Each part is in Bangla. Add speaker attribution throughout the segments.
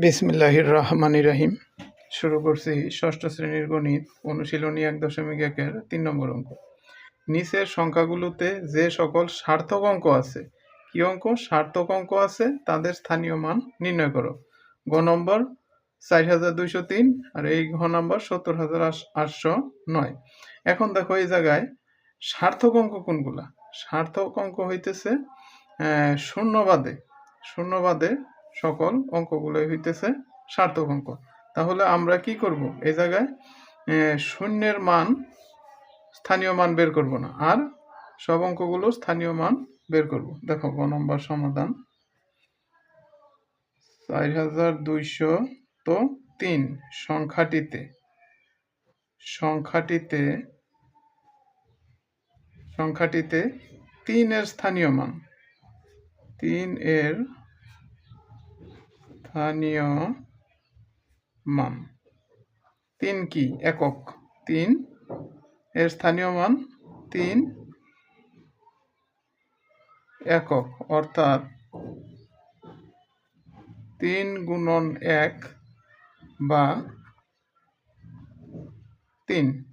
Speaker 1: বিসমিল্লাহির রহমান রহিম। শুরু করছি ষষ্ঠ শ্রেণির গণিত, অনুশীলনী এক দশমিক একের তিন নম্বর অঙ্ক। নিচের সংখ্যাগুলোতে যে সকল সার্থক অঙ্ক আছে, কি অঙ্ক? সার্থক অঙ্ক আছে, তাদের স্থানীয় মান নির্ণয় করো। গ নম্বর চার হাজার দুইশো তিন আর এই ঘ নম্বর সত্তর হাজার আটশো নয়। এখন দেখো এই জায়গায় সার্থক অঙ্ক কোনগুলা? সার্থক অঙ্ক হইতেছে শূন্যবাদে। শূন্যবাদে সকল অঙ্কগুলোই হইতেছে সার্থক অঙ্ক। তাহলে আমরা কি করব? এই জায়গায় শূন্যের মান, স্থানীয় মান বের করব না। আর সব অঙ্কগুলো স্থানীয় মান বের করব। দেখো, গ নম্বর সমাধান। চার হাজার দুইশো তো তিন সংখ্যাটিতে সংখ্যাটিতে সংখ্যাটিতে তিনের স্থানীয় মান। তিন এর স্থানীয় মান। তিন কি? একক। তিন। এর স্থানীয় মান তিন। একক। অর্থাৎ তিন গুণন এক বা তিন।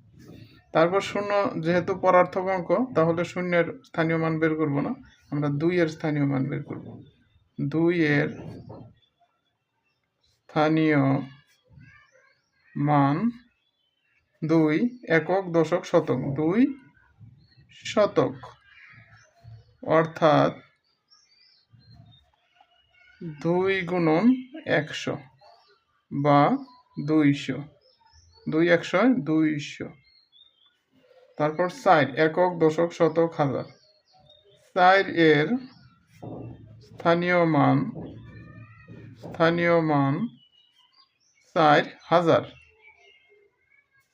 Speaker 1: তারপর শূন্য যেহেতু পরার্থক অঙ্ক, তাহলে শূন্যের স্থানীয় মান বের করব না। আমরা দুই এর স্থানীয় মান বের করব। দুই এর স্থানীয় মান দুই একক দশক শতক, দুই শতক। অর্থাৎ দুই গুণন একশো বা দুইশো, দুই একশো, দুইশো। তারপর চার, একক দশক শতক হাজার। চার এর স্থানীয় মান স্থানীয় মান চার হাজার।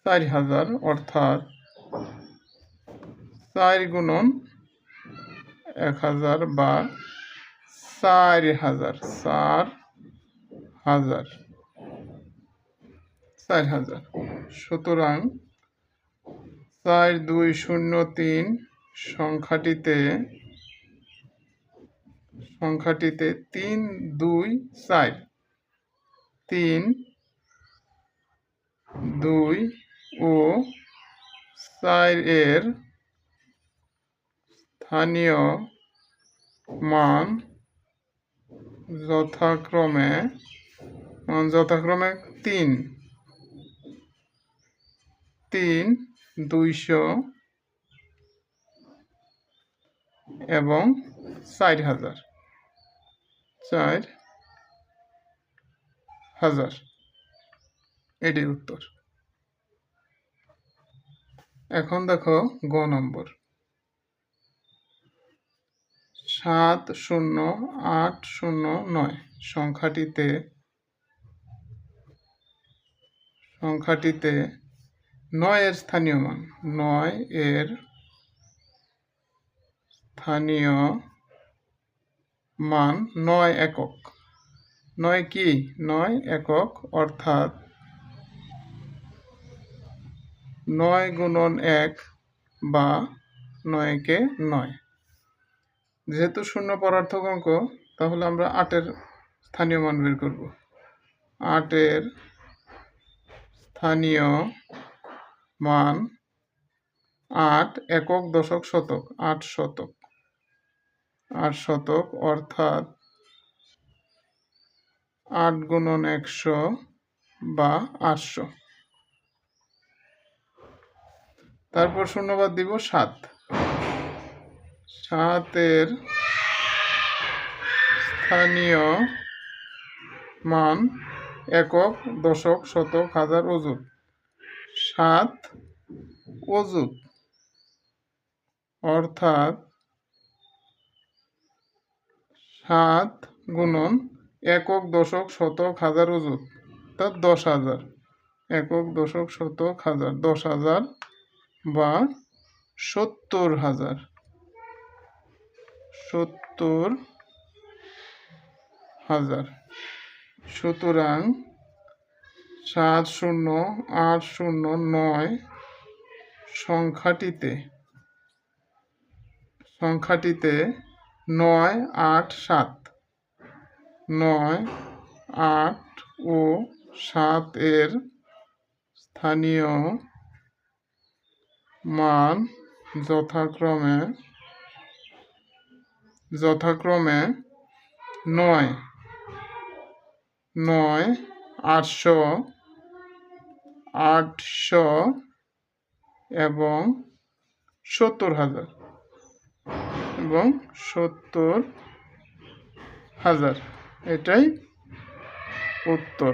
Speaker 1: চার হাজার অর্থাৎ চার গুণন এক হাজার বা চার হাজার চার হাজার। চার হাজার। সুতরাং চার দুই শূন্য তিন সংখ্যাটিতে সংখ্যাটিতে তিন দুই চার, তিন দুই ও চার এর স্থানীয় মান যথাক্রমে যথাক্রমে তিন। তিন, দুইশো এবং চার হাজার। চার হাজার। এটির উত্তর। এখন দেখো গ নম্বর। সাত শূন্য আট শূন্য নয়। সংখ্যাটিতে সংখ্যাটিতে নয় এর স্থানীয় মান, নয় এর স্থানীয় মান নয় একক। নয় কি? নয় একক, অর্থাৎ নয় গুণন এক বা নয়কে নয়। যেহেতু শূন্য পরার্থক অঙ্ক, তাহলে আমরা আটের স্থানীয় মান বের করব। আটের স্থানীয় মান আট একক দশক শতক, আট শতক। আট শতক অর্থাৎ আট গুণন একশো বা আটশো। তারপর শূন্যবাদ দিব সাত। সাতের স্থানীয় মান একক, দশক, শতক, হাজার অযুত। সাত অযুত। অর্থাৎ সাত গুণন একক, দশক, শতক, হাজার অযুত। অর্থাৎ দশ হাজার। একক, দশক, শতক, হাজার। দশ হাজার বা সত্তর হাজার। সত্তর হাজার। সুতরাং সাত শূন্য, আট শূন্য, নয় সংখ্যাটিতে সংখ্যাটিতে নয়, আট, সাত। নয়, আট ও সাত এর স্থানীয় মান যথাক্রমে যথাক্রমে নয়। নয়, আটশো আটশো এবং সত্তর হাজার এবং সত্তর হাজার। এটাই উত্তর।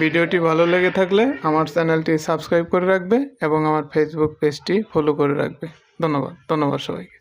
Speaker 1: ভিডিওটি ভালো লেগে থাকলে আমার চ্যানেলটি সাবস্ক্রাইব করে রাখবে এবং আমার ফেসবুক পেজটি ফলো করে রাখবে। ধন্যবাদ। ধন্যবাদ সবাইকে।